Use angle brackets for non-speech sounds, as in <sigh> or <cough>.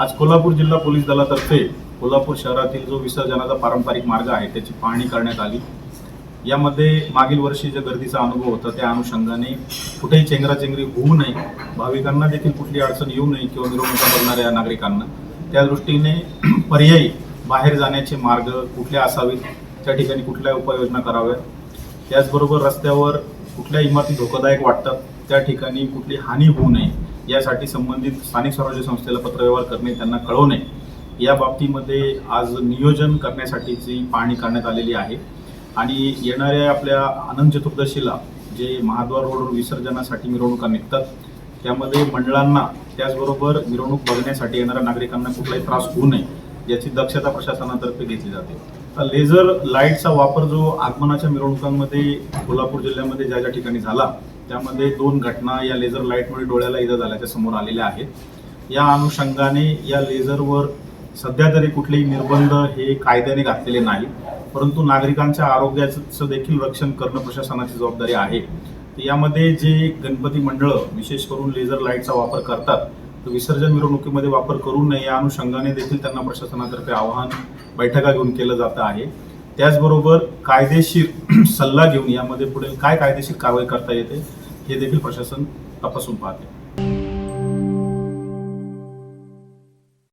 आज कोल्हापूर जिल्हा पोलीस दलातर्फे कोल्हापूर शहरातील जो विसर्जनाचा पारंपरिक मार्ग आहे त्याची पाहणी करण्यात आली. यामध्ये मागील वर्षी जे गर्दीचा अनुभव होता त्या अनुषंगाने कुठेही चेंगराचेंगरी होऊ नये भाविकांना देखील कुठली अडचण येऊ नये किंवा मिरवणुका बघणाऱ्या नागरिकांना त्या दृष्टीने <clears throat> पर्यायी बाहेर जाण्याचे मार्ग कुठले असावेत त्या ठिकाणी कुठल्या उपाययोजना कराव्यात? त्याचबरोबर रस्त्यावर कुठल्या इमारती धोकादायक वाटतात त्या ठिकाणी कुठली हानी होऊ नये यासाठी संबंधित स्थानिक स्वराज्य संस्थेला पत्रव्यवहार करणे त्यांना कळवणे या बाबतीमध्ये आज नियोजन करण्यासाठीची पाहणी करण्यात आलेली आहे. आणि येणाऱ्या आपल्या आनंद चतुर्दशीला जे महाद्वार रोडवर विसर्जनासाठी मिरवणुका निघतात त्यामध्ये मंडळांना त्याचबरोबर मिरवणूक बघण्यासाठी येणाऱ्या नागरिकांना कुठलाही त्रास होऊ नये याची दक्षता प्रशासनातर्फे घेतली जाते. लेझर लाईटचा वापर जो आगमनाच्या मिरवणुकांमध्ये कोल्हापूर जिल्ह्यामध्ये ज्या ज्या ठिकाणी झाला त्यामध्ये दोन घटना या लेझर लाईटमुळे डोळ्याला इजा झाल्याच्या समोर आलेल्या आहेत. या अनुषंगाने या लेझरवर सध्या तरी कुठलेही निर्बंध हे कायद्याने घातलेले नाही परंतु नागरिकांच्या आरोग्याचं देखील रक्षण करणं प्रशासनाची जबाबदारी आहे. तर यामध्ये जे गणपती मंडळं विशेष करून लेझर लाईटचा वापर करतात तर विसर्जन मिरवणुकीमध्ये वापर करू नये या अनुषंगाने देखील त्यांना प्रशासनातर्फे आवाहन बैठका घेऊन केलं जातं आहे. त्याचबरोबर कायदेशीर <clears throat> सल्ला घेऊन यामध्ये पुढे काय कायदेशीर कारवाई करता येते हे देखील प्रशासन तपासून पाहते.